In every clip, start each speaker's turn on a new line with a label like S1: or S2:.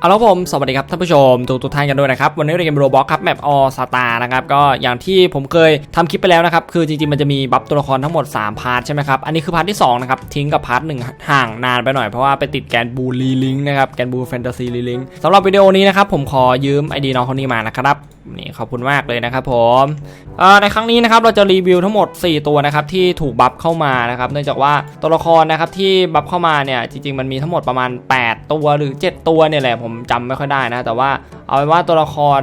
S1: เอาละครับผมสวัสดีครับท่านผู้ชมทุกทุกท่านกันด้วยนะครับวันนี้เราเกมโรบอกครับแมปออสตานะครับก็อย่างที่ผมเคยทำคลิปไปแล้วนะครับคือจริงๆมันจะมีบัฟตัวละครทั้งหมด 3 พาร์ทใช่ไหมครับอันนี้คือพาร์ทที่2นะครับทิ้งกับพาร์ทหนึ่งห่างนานไปหน่อยเพราะว่าไปติดแกนบูรีลิงนะครับแกนบูแฟนตาซีรีลิงสำหรับวิดีโอนี้นะครับผมขอยืมไอดีน้องคนนี้มานะครับนี่ขอบคุณมากเลยนะครับผมในครั้งนี้นะครับเราจะรีวิวทั้งหมด 4 ตัวนะครับที่ถูกบัฟเข้ามานะครับเนื่องจากว่าตัวละครนะครับที่บัฟเข้ามาเนี่ยจริงๆมันมีทั้งหมดประมาณ 8 ตัวหรือ 7 ตัวเนี่ยแหละผมจำไม่ค่อยได้นะ แต่ว่า เอาเป็นว่าตัวละคร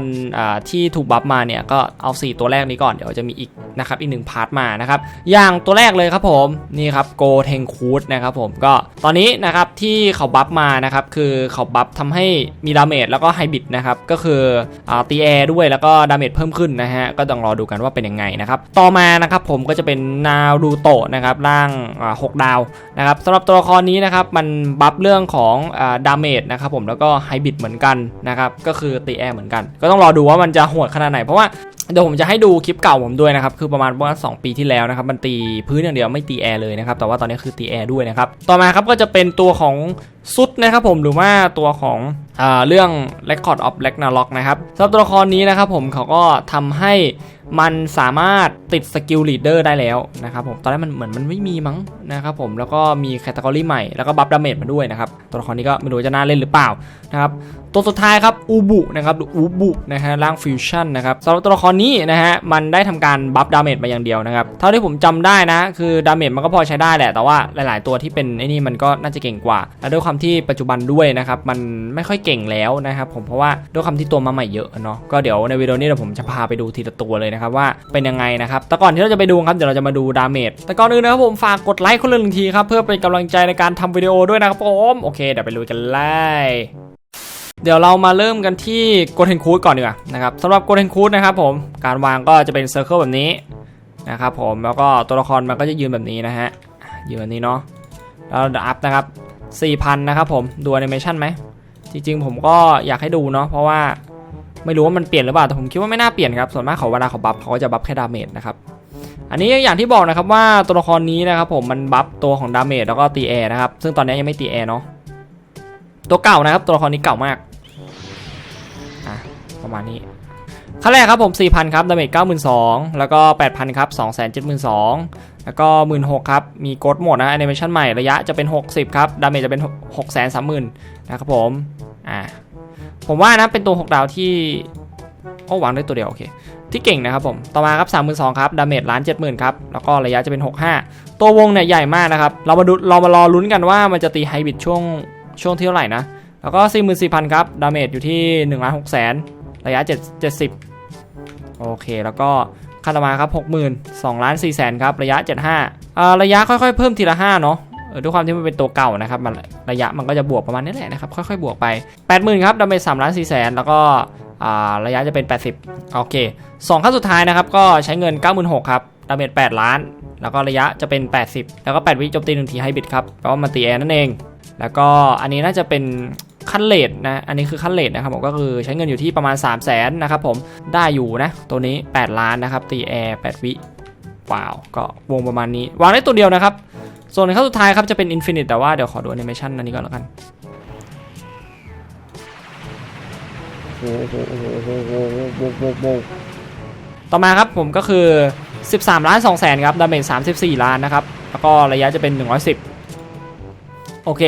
S1: ที่ถูกบัฟมาเนี่ยก็เอา 4 ตัวแรกนี้ก่อนเดี๋ยวจะมีอีกนะครับอีกหนึ่งพาร์ทมานะครับอย่างตัวแรกเลยครับผมนี่ครับโกเทงคูดนะครับผมก็ตอนนี้นะครับที่เขาบัฟมานะครับคือเขาบัฟทำให้มีดาเมจแล้วก็ไฮบิดนะครับก็คือตีแอร์ด้วยแล้วก็ดาเมจเพิ่มขึ้นนะฮะก็ต้องรอดูกันว่าเป็นยังไงนะครับต่อมานะครับผมก็จะเป็นนารูโตะนะครับร่างหกดาวนะครับสำหรับตัวละครนี้นะครับมันบัฟเรื่องของดาเมจนะครับผมแล้วก็ไฮบิดเหมือนกันนะครับก็คือตีแอร์เหมือนกัน ก็ต้องรอดูว่ามันจะโหดขนาดไหน เพราะว่าเดี๋ยวผมจะให้ดูคลิปเก่าผมด้วยนะครับ คือประมาณว่า2ปีที่แล้วนะครับ มันตีพื้นอย่างเดียวไม่ตีแอร์เลยนะครับ แต่ว่าตอนนี้คือตีแอร์ด้วยนะครับ ต่อมาครับก็จะเป็นตัวของซุดนะครับผมหรือว่าตัวของอเรื่อง Record of Ragnarok นะครับสำหรับตัวละครนี้นะครับผมเขาก็ทำให้ มันสามารถติดสกิลลีดเดอร์ได้แล้วนะครับผมตอนแรกมันเหมือนมันไม่มีมั้งนะครับผมแล้วก็มีแคตตากรีใหม่แล้วก็บัฟดาเมจมาด้วยนะครับตัวละครนี้ก็ไม่รู้จะน่าเล่นหรือเปล่านะครับตัวสุดท้ายครับอูบุนะครับหรืออูบุนะฮะร่างฟิวชั่นนะครับสำหรับตัวละครนี้นะฮะมันได้ทำการบัฟดาเมจมาอย่างเดียวนะครับเท่าที่ผมจำได้นะ คือดาเมจมันก็พอใช้ได้แหละ แต่ว่าหลาย ๆ ตัวที่เป็นไอ้นี่มันก็น่าจะเก่งกว่า และด้วยความที่ปัจจุบันด้วยนะครับมันไม่ค่อยเก่งแล้วนะครับผมเพราะว่าด้วยความที่ตัวมาใหม่เยอะเนาะก็เดี๋ยวในวิดีโอนี้เดี๋ยวผมจะพาไปดูทีละตัวเลยนะครับว่าเป็นยังไงนะครับแต่ก่อนที่เราจะไปดูครับเดี๋ยวเราจะมาดูดาเมจแต่ก่อนอื่นนะครับผมฝากกดไลค์คนละหนึ่งทีครับเพื่อเป็นกำลังใจในการทำวิดีโอด้วยนะครับผมโอเคเดี๋ยวไปลุยกันเลยเดี๋ยวเรามาเริ่มกันที่โกเทนคูดก่อนดีกว่านะครับสำหรับโกเทนคูดนะครับผมการวางก็จะเป็นเซอร์เคิลแบบนี้นะครับผมแล้วก็ตัวละครมันก็จะยืนแบบนี้นะฮะยืนแบบนี้เนาะแล้วเราอัพนะครับ4,000นะครับผมดูแอนิเมชันไหมจริงๆผมก็อยากให้ดูเนาะเพราะว่า ไม่รู้ว่ามันเปลี่ยนหรือเปล่าแต่ผมคิดว่าไม่น่าเปลี่ยนครับส่วนมากเขาเวลาเขาบัฟเขาก็จะบัฟแค่ดาเมจนะครับอันนี้อย่างที่บอกนะครับว่าตัวละครนี้นะครับผมมันบัฟตัวของดาเมจแล้วก็ตีแอร์นะครับซึ่งตอนนี้ยังไม่ตีแอร์เนาะตัวเก่านะครับตัวละครนี้เก่ามากอะประมาณนี้ขั้นแรกครับผม 4,000 ครับ ดาเมจ92,000 แล้วก็ 8,000 ครับ 272,000 แล้วก็16,000 ครับ มีโกดโหมดนะแอนิเมชันใหม่ ระยะจะเป็น 60 ครับ ดาเมจจะเป็น 630,000 นะครับผม อ่า ผมว่านะเป็นตัว 6 ดาวที่โอ้หวางได้ตัวเดียวโอเค ที่เก่งนะครับผม ต่อมาครับ32,000ครับ ดาเมจล้าน70,000ครับ แล้วก็ระยะจะเป็น 65 ตัววงเนี่ยใหญ่มากนะครับ เรามาดูเรามารอลุ้นกันว่ามันจะตีไฮบิดช่วงช่วงเท่าไหร่นะ แล้วก็ 44,000 ครับ ดาเมจอยู่ที่1ล้าน6แสนระยะ 7 70 โอเค แล้วก็ค่าต่อมาครับ 60,000 2ล้าน4แสนครับ ระยะ 75อ่าระยะค่อยๆ เพิ่มทีละ5เนาะเออ ด้วยความที่มันเป็นตัวเก่านะครับมันระยะมันก็จะบวกประมาณนี้แหละนะครับ ค่อยๆ บวกไป 80,000 ครับดาเมจ3ล้าน4แสนแล้วก็อ่าระยะจะเป็น 80 โอเคสองขั้นสุดท้ายนะครับ ก็ใช้เงิน 96,000ครับดาเมจ8ล้าน แล้วก็ระยะจะเป็น 80 แล้วก็ 8 วิโจมตีหนึ่งทีให้บิดครับแปลว่ามันตีแอร์นั่นเอง แล้วก็อันนี้น่าจะเป็นขั้นเลทนะ อันนี้คือขั้นเลทนะครับผมก็คือใช้เงินอยู่ที่ประมาณ 3 0 0แสนนะครับผมได้อยู่นะ ตัวนี้ 8 ล้านนะครับตีแอร์8วิว้าว ก็วงประมาณนี้ วางได้ตัวเดียวนะครับ ส่วนในขั้นสุดท้ายครับจะเป็นอินฟินิตแต่ว่าเดี๋ยวขอดูแอนิเมชันอันนี้ก่อนแล้วกันต่อมาครับผมก็คือ 13 ล้าน2แสนครับดาเมจ34 ล้านนะครับ แล้วก็ระยะจะเป็น 110 โอเค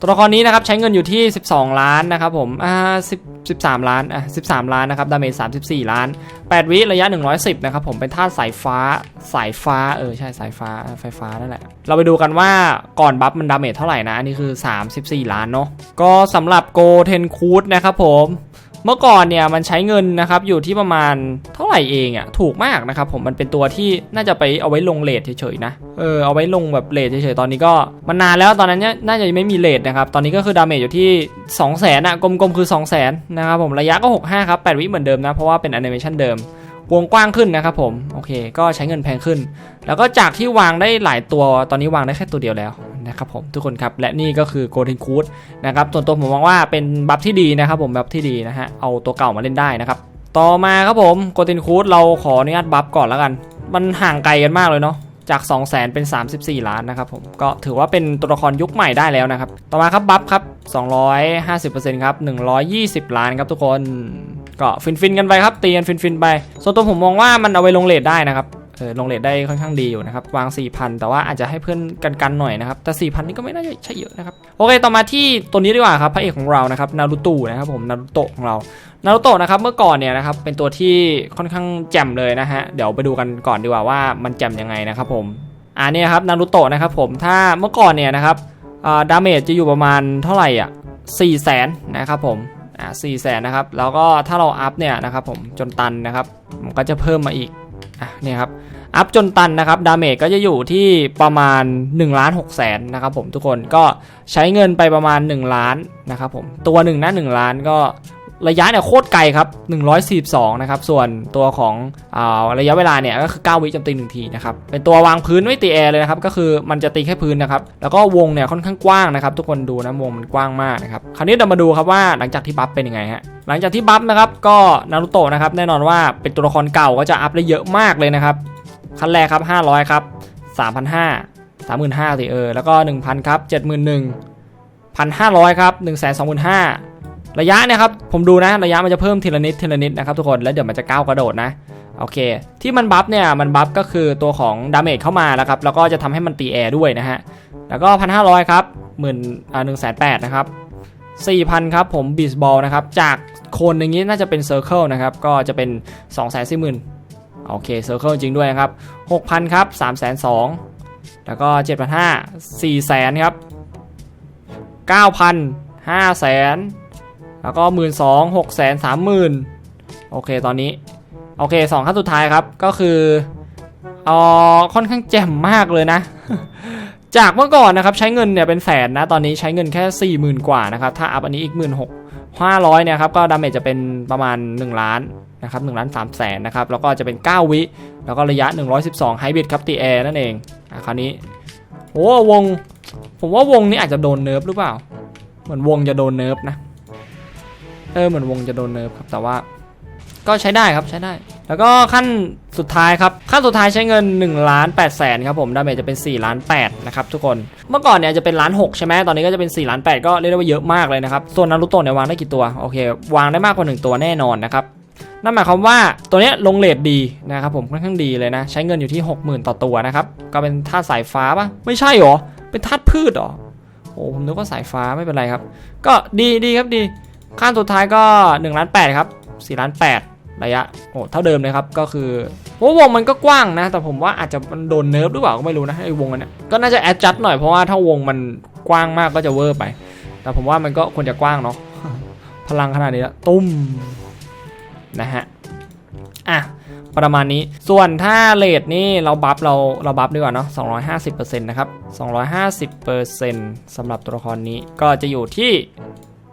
S1: ตัวละครนี้นะครับใช้เงินอยู่ที่ 12 ล้านนะครับผมอ่า10 13 ล้านอะ13 ล้านนะครับดาเมจ34 ล้าน 8 วิระยะ 110 นะครับผมเป็นธาตุสายฟ้าสายฟ้าเออใช่สายฟ้าไฟฟ้านั่นแหละ เราไปดูกันว่าก่อนบัฟมันดาเมจเท่าไหร่นะ อันนี้คือ 34 ล้านเนาะก็สำหรับโกเทนคูดนะครับผม เมื่อก่อนเนี่ยมันใช้เงินนะครับอยู่ที่ประมาณเท่าไหร่เองอะ่ะถูกมากนะครับผมมันเป็นตัวที่น่าจะไปเอาไว้ลงเลทเฉยๆนะเออเอาไว้ลงแบบเลทเฉยๆตอนนี้ก็มันนานแล้วตอนนั้นเนี่ยน่าจะไม่มีเลทนะครับตอนนี้ก็คือดาเมจอยู่ที่ 2 0 0 0 0นอะกลมๆคือ 2 0 0 0 0นนะครับผมระยะก็ 65ครับ8วิเหมือนเดิมนะเพราะว่าเป็นแอนิเมชันเดิมวงกว้างขึ้นนะครับผมโอเค ก็ใช้เงินแพงขึ้น แล้วก็จากที่วางได้หลายตัวตอนนี้วางได้แค่ตัวเดียวแล้ว นะครับผมทุกคนครับและนี่ก็คือ Golden c o o d นะครับส่วนตัวผมมองว่าเป็นบัฟที่ดีนะครับผมบัฟที่ดีนะฮะเอาตัวเก่ามาเล่นได้นะครับต่อมาครับผม Golden c o o d เราขออนุญาตบัฟก่อนแล้วกัน มันห่างไกลกันมากเลยเนาะจาก 2 0 0แสนเป็น 34 ล้านนะครับผมก็ถือว่าเป็นตัวละครยุคใหม่ได้แล้วนะครับ ต่อมาครับบัฟครับ 250%ครับ 120 ล้านครับทุกคน ก็ฟินๆกันไปครับตีกันฟินๆไป ส่วนตัวผมมองว่ามันเอาไว้ลงเลทได้นะครับ เออลงเลทได้ค่อนข้างดีอยู่นะครับ วาง 4,000 แต่ว่าอาจจะให้เพื่อนกันๆหน่อยนะครับ แต่ 4,000 นี่ก็ไม่น่าจะใช่เยอะนะครับ โอเค ต่อมาที่ตัวนี้ดีกว่าครับ พระเอกของเรานะครับ นารูโตะนะครับผม นารูโตะของเรา นารูโตะนะครับ เมื่อก่อนเนี่ยนะครับ เป็นตัวที่ค่อนข้างแจ่มเลยนะฮะ เดี๋ยวไปดูกันก่อนดีกว่าว่ามันแจ่มยังไงนะครับผม อ่าเนี่ยครับ นารูโตะนะครับผม ถ้าเมื่อก่อนเนี่ยนะครับอ่าดาเมจจะอยู่ประมาณเท่าไหร่อะ4 0 0แสนนะครับผมอ่าสี่แสนนะครับ แล้วก็ถ้าเราอัพเนี่ยนะครับผมจนตันนะครับ มันก็จะเพิ่มมาอีก อะเนี่ยครับอัพจนตันนะครับดาเมจก็จะอยู่ที่ประมาณ1ล้าน6แสนนะครับผมทุกคนก็ใช้เงินไปประมาณ 1 ล้านนะครับผมตัวหนึ่งนะ1ล้านก็ระยะเนี่ยโคตรไกลครับ 142 นะครับ ส่วนตัวของอาระยะเวลาเนี่ยก็คือ 9 วิจมตีหนึ่งทีนะครับ เป็นตัววางพื้นไม่ตีแอร์เลยนะครับ ก็คือมันจะตีแค่พื้นนะครับ แล้วก็วงเนี่ยค่อนข้างกว้างนะครับ ทุกคนดูนะวงมันกว้างมากนะครับ คราวนี้เรามาดูครับว่าหลังจากที่บัฟเป็นยังไงฮะ หลังจากที่บัฟนะครับก็นารุโตะนะครับแน่นอนว่าเป็นตัวละครเก่าก็จะอัพได้เยอะมากเลยนะครับขั้นแรกครับ 500 ครับ 3,500 35,000สิเออแล้วก็ 1,000 ครับ 71,000 1,500 ครับ 125,000 ระยะนี่ยครับผมดูนะระยะมันจะเพิ่มทีละนิดทีละนิดนะครับทุกคนแล้วเดี๋ยวมันจะก้าวกระโดดนะโอเค ที่มันบัฟเนี่ยมันบัฟก็คือตัวของดาเมจเข้ามาแล้วครับแล้วก็จะทำให้มันตีแอร์ด้วยนะฮะแล้วก็พันห้าร้อยครับหมื่นอ่าหนึ่งแสนแปดนะครับสี่พันครับผมบีสบอลนะครับจาก คนอย่างนี้น่าจะเป็นเซอร์เคิลนะครับ ก็จะเป็น2องแสนสี่หมื่นโอเคเซอร์เคิลจริงด้วยครับหกพันครับสามแสนสองแล้วก็เจ็ดพันห้าสี่แสนครับเก้าพันห้าแสนแล้วก็หมื่นสองหกแสนสามหมื่นโอเคตอนนี้ โอเคสองขั้นสุดท้ายครับ ก็คือเออค่อนข้างแจ่มมากเลยนะ จากเมื่อก่อนนะครับใช้เงินเนี่ยเป็นแสนนะ ตอนนี้ใช้เงินแค่ 4 0,000 กว่านะครับ ถ้าอัพอันนี้อีก 1 5 0 0เนี่ยครับก็ดาเมจจะเป็นประมาณ 1 ล้านนะครับ1ล้าน3แสนนะครับแล้วก็จะเป็น 9 วิ แล้วก็ระยะ 112ไฮบริดครับตีแอร์นั่นเองอะคราวนี้โอ้วง ผมว่าวงนี้อาจจะโดนเนิร์ฟหรือเปล่า เหมือนวงจะโดนเนิร์ฟนะเออเหมือนวงจะโดนเนิร์ฟครับแต่ว่า ก็ใช้ได้ครับใช้ได้ แล้วก็ขั้นสุดท้ายครับ ขั้นสุดท้ายใช้เงิน1ล้าน8แสนครับผมดาเมจจะเป็น4ล้าน8นะครับทุกคนเมื่อก่อนเนี่ยจะเป็นล้าน6ใช่ไหมตอนนี้ก็จะเป็น4ล้าน8ก็เรียกได้ว่าเยอะมากเลยนะครับส่วนนารุโตะเนี่ยวางได้กี่ตัวโอเควางได้มากกว่า 1 ตัวแน่นอนนะครับนั่นหมายความว่าตัวนี้ลงเลทดีนะครับผมค่อนข้างดีเลยนะ ใช้เงินอยู่ที่ 60,000 ต่อตัวนะครับก็เป็นธาตุสายฟ้าปะไม่ใช่หรอเป็นธาตุพืชหรอโอ้ผมนึกว่าสายฟ้าไม่เป็นไรครับ ก็ดีดีครับดีขั้นสุดท้ายก็1ล้าน8ครับ4ล้าน8 ระยะโอ้เท่าเดิมเลยครับก็คือวงมันก็กว้างนะ แต่ผมว่าอาจจะมันโดนเนิร์ฟหรือเปล่าก็ไม่รู้นะไอ้วงอันเนี้ยก็น่าจะแอดจัดหน่อยเพราะว่าถ้าวงมันกว้างมากก็จะเวอร์ไป แต่ผมว่ามันก็ควรจะกว้างเนาะพลังขนาดนี้แล้วตุ้มนะฮะอะประมาณนี้ ส่วนถ้าเลทนี่เราบัฟเราเราบัฟดีกว่าเนาะ250%นะครับ250%สำหรับตัวละครนี้ก็จะอยู่ที่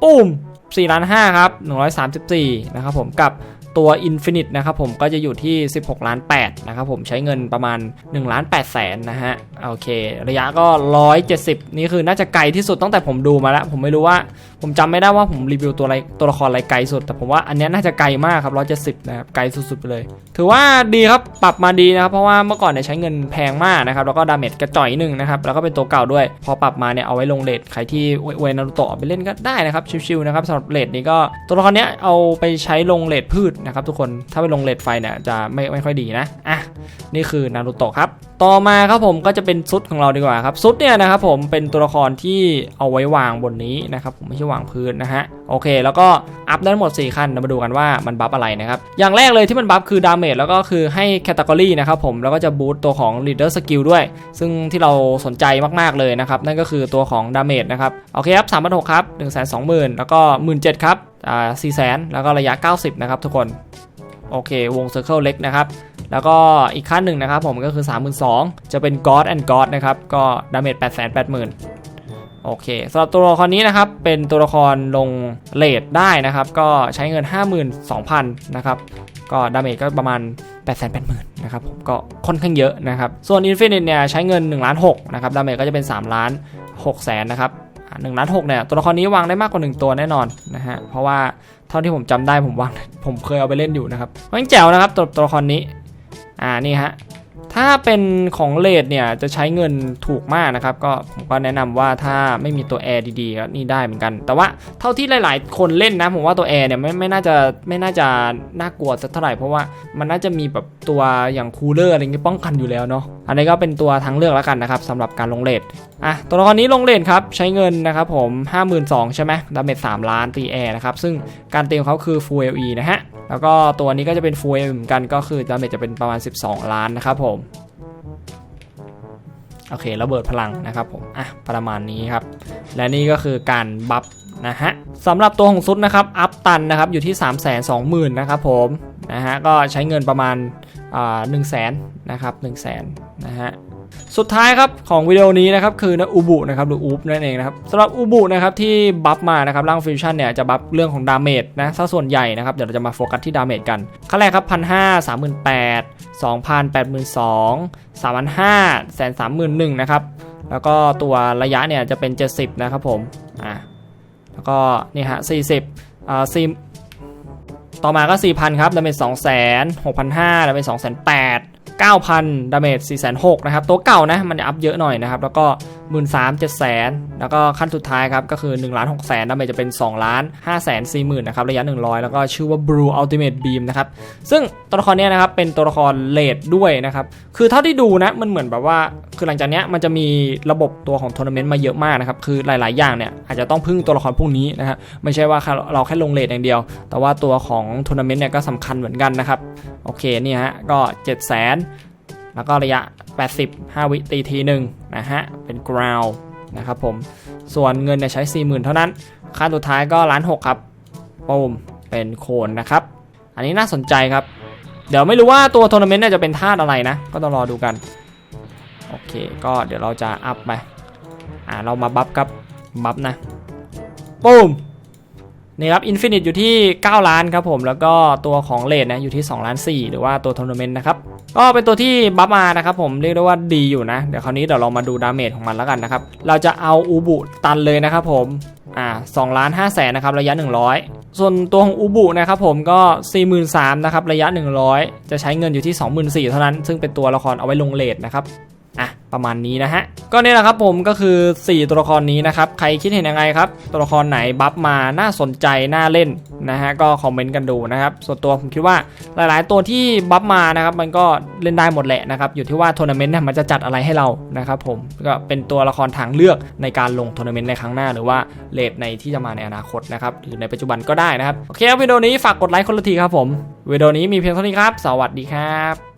S1: ปุ้ม4ล้าน5ครับ 134 นะครับผมกับ ตัว Infinite นะครับผมก็จะอยู่ที่ 16 ล้าน8นะครับผมใช้เงินประมาณ1ล้าน8แสนนะฮะโอเค ระยะก็ 170 นี่คือน่าจะไกลที่สุดตั้งแต่ผมดูมาแล้ว ผมไม่รู้ว่าผมจำไม่ได้ว่าผมรีวิวตัวอะไรตัวละครอะไรไกลสุด แต่ผมว่าอันนี้น่าจะไกลมากครับ170นะครับไกลสุดๆไปเลย ถือว่าดีครับปรับมาดีนะครับเพราะว่าเมื่อก่อนเนี่ยใช้เงินแพงมากนะครับแล้วก็ดาเมจกระจ่อยหนึ่งนะครับแล้วก็เป็นตัวเก่าด้วย พอปรับมาเนี่ยเอาไว้ลงเลทใครที่เวนารุโตะไปเล่นก็ได้นะครับชิวๆนะครับสำหรับเลทนี้ก็ตัวละครเนี้ยเอาไปใช้ลงเลทพืชนะครับทุกคนถ้าไปลงเลทไฟเนี่ยจะไม่ไม่ค่อยดีนะอะนี่คือนารุโตะครับต่อมาครับผมก็จะเป็นซุดของเราดีกว่าครับซุดเนี่ยนะครับผมเป็นตัวละครที่เอาไว้วางบนนี้นะครับผมไม่ใช่วางพื้นนะฮะโอเค แล้วก็อัพได้ทั้งหมด 4 ขั้นเรามาดูกันว่ามันบัฟอะไรนะครับอย่างแรกเลยที่มันบัฟคือดาเมจแล้วก็คือให้แคตตากรีนะครับผมแล้วก็จะบูตตัวของ leader skill ด้วย ซึ่งที่เราสนใจมากๆเลยนะครับนั่นก็คือตัวของดาเมจนะครับโอเคครับ3 6 0 0ครับ1 2 0 0 0 0แล้วก็17,000ครับ อ่า4 0 0 0 0แล้วก็ระยะ 90 นะครับทุกคนโอเควงเซอร์เคิลเล็กนะครับ แล้วก็อีกขั้นหนึ่งนะครับผมก็คือ 32,000 จะเป็น God and God นะครับ ก็ดาเมจ880,000 โอเคสำหรับตัวละครนี้นะครับ เป็นตัวละครลงเลทได้นะครับ ก็ใช้เงิน 52,000 นะครับ ก็ดาเมจก็ประมาณ 880,000 นะครับผมก็ค่อนข้างเยอะนะครับ ส่วน Infinite เนี่ยใช้เงิน1ล้าน6นะครับ ดาเมจก็จะเป็น 3 ล้าน6แสนนะครับ หนึ่งล้านหกเนี่ยตัวละครนี้วางได้มากกว่า 1 ตัวแน่นอนนะฮะเพราะว่าเท่าที่ผมจำได้ผมวางผมเคยเอาไปเล่นอยู่นะครับมันแจ๋วนะครับตัวตัวละครนี้อ่านี่ฮะถ้าเป็นของเลดเนี่ยจะใช้เงินถูกมากนะครับ ก็ผมก็แนะนำว่าถ้าไม่มีตัวแอร์ดีๆก็นี่ได้เหมือนกัน แต่ว่าเท่าที่หลาย ๆ คนเล่นนะผมว่าตัวแอร์เนี่ยไม่ไม่น่าจะไม่น่าจะน่ากลัวสักเท่าไหร่เพราะว่ามันน่าจะมีแบบตัวอย่างคูลเลอร์อะไรเงี้ยป้องกันอยู่แล้วเนาะอันนี้ก็เป็นตัวทางเลือกแล้วกันนะครับสำหรับการลงเลด อะตัวละครนี้ลงเลดครับ ใช้เงินนะครับผม 52,000 ใช่ไหมดาเมจ3ล้านตีแอร์นะครับ ซึ่งการเตีมเขาคือ Full LE นะฮะ แล้วก็ตัวนี้ก็จะเป็น Full LE เหมือนกันก็คือดาเมจจะเป็นประมาณ 12 ล้านนะครับผม โอเคระเบิดพลังนะครับผม อะ ประมาณนี้ครับ และนี่ก็คือการบัฟนะฮะสำหรับตัวของซุดนะครับ อัพตันนะครับ อยู่ที่ 3 2 0 0 0 0นะครับผมนะฮะก็ใช้เงินประมาณอ่า1 0 0 0 0แสนนะครับ1 0 0 0 0แสนนะฮะ สุดท้ายครับของวิดีโอนี้นะครับคือนะอูบุนะครับหรืออูบนั่นเองนะครับสำหรับอูบุนะครับที่บัฟมานะครับร่างฟิวชั่นเนี่ยจะบัฟเรื่องของดาเมจนะซะส่วนใหญ่นะครับเดี๋ยวเราจะมาโฟกัสที่ดาเมจกันขั้นแรกครับพันห้าสามหมื่นแปดสองพันแปดหมื่นสองสามพันห้าแสนสามหมื่นหนึ่งนะครับแล้วก็ตัวระยะเนี่ยจะเป็น 70 นะครับผมอ่าแล้วก็นี่ฮะ40อ่าสี่ต่อมาก็ 4,000 ครับดาเมจ2 0 0 0 0 6,500ดาเมจ2 8 0 0 0 9,000 ดาเมจ4,600นะครับ ตัวเก่านะ มันจะอัพเยอะหน่อยนะครับ แล้วก็ 1 3 0 0 0 700,000แล้วก็ขั้นสุดท้ายครับก็คือ1 6 0 0 0 0ดาเมจจะเป็น2ล้าน5 4 0 0 0 0นนะครับระยะ 100 แล้วก็ชื่อว่า Blue Ultimate Beam นะครับซึ่งตัวละครเนี้ยนะครับเป็นตัวละครเลดด้วยนะครับคือเท่าที่ดูนะมันเหมือนแบบว่าคือหลังจากเนี้ยมันจะมีระบบตัวของทัวร์นาเมนต์มาเยอะมากนะครับคือหลาย ๆ อย่างเนี่ยอาจจะต้องพึ่งตัวละครพวกนี้นะครับไม่ใช่ว่าเราแค่ลงเลทอย่างเดียว แต่ว่าตัวของทัวร์นาเมนต์เนี่ยก็สำคัญเหมือนกันนะครับโอเคนี่ฮะก็7 0 0 0 0 แล้วก็ระยะ80 5วิตีทีหนึ่งนะฮะ เป็น ground นะครับผม ส่วนเงินเนี่ยใช้ 40,000 เท่านั้น ค่าสุดท้ายก็ล้านหกครับปูมเป็นโคนนะครับ อันนี้น่าสนใจครับ เดี๋ยวไม่รู้ว่าตัวทัวร์นาเมนต์เนี่ยจะเป็นธาตุอะไรนะ ก็ต้องรอดูกัน โอเค ก็เดี๋ยวเราจะอัพไป อ่า เรามาบัฟกับ บัฟนะปูม นี่ครับอินฟินิตอยู่ที่ 9 ล้านครับผมแล้วก็ตัวของเลดนะอยู่ที่2ล้าน4หรือว่าตัวทัวร์นาเมนต์นะครับก็เป็นตัวที่บัฟมานะครับผมเรียกได้ว่าดีอยู่นะ เดี๋ยวคราวนี้เดี๋ยวเรามาดูดาเมจของมันแล้วกันนะครับ เราจะเอาอูบุตันเลยนะครับผมอ่า2ล้าน5แสนนะครับระยะ 100 ส่วนตัวของอูบุนะครับผมก็ 43,000นะครับระยะ 100 จะใช้เงินอยู่ที่ 24,000เท่านั้น ซึ่งเป็นตัวละครเอาไว้ลงเลดนะครับ อะประมาณนี้นะฮะ ก็นี่แหละครับผมก็คือ 4 ตัวละครนี้นะครับ ใครคิดเห็นยังไงครับ ตัวละครไหนบัฟมาน่าสนใจ น่าเล่นนะฮะ ก็คอมเมนต์กันดูนะครับ ส่วนตัวผมคิดว่าหลาย ๆ ตัวที่บัฟมานะครับ มันก็เล่นได้หมดแหละนะครับ อยู่ที่ว่าทัวร์นาเมนต์เนี่ยมันจะจัดอะไรให้เรานะครับผมก็เป็นตัวละครทางเลือกในการลงทัวร์นาเมนต์ในครั้งหน้า หรือว่าเลทในที่จะมาในอนาคตนะครับหรือในปัจจุบันก็ได้นะครับโอเควิดีโอนี้ฝากกดไลค์คนละทีครับผมวิดีโอนี้มีเพียงเท่านี้ครับ สวัสดีครับ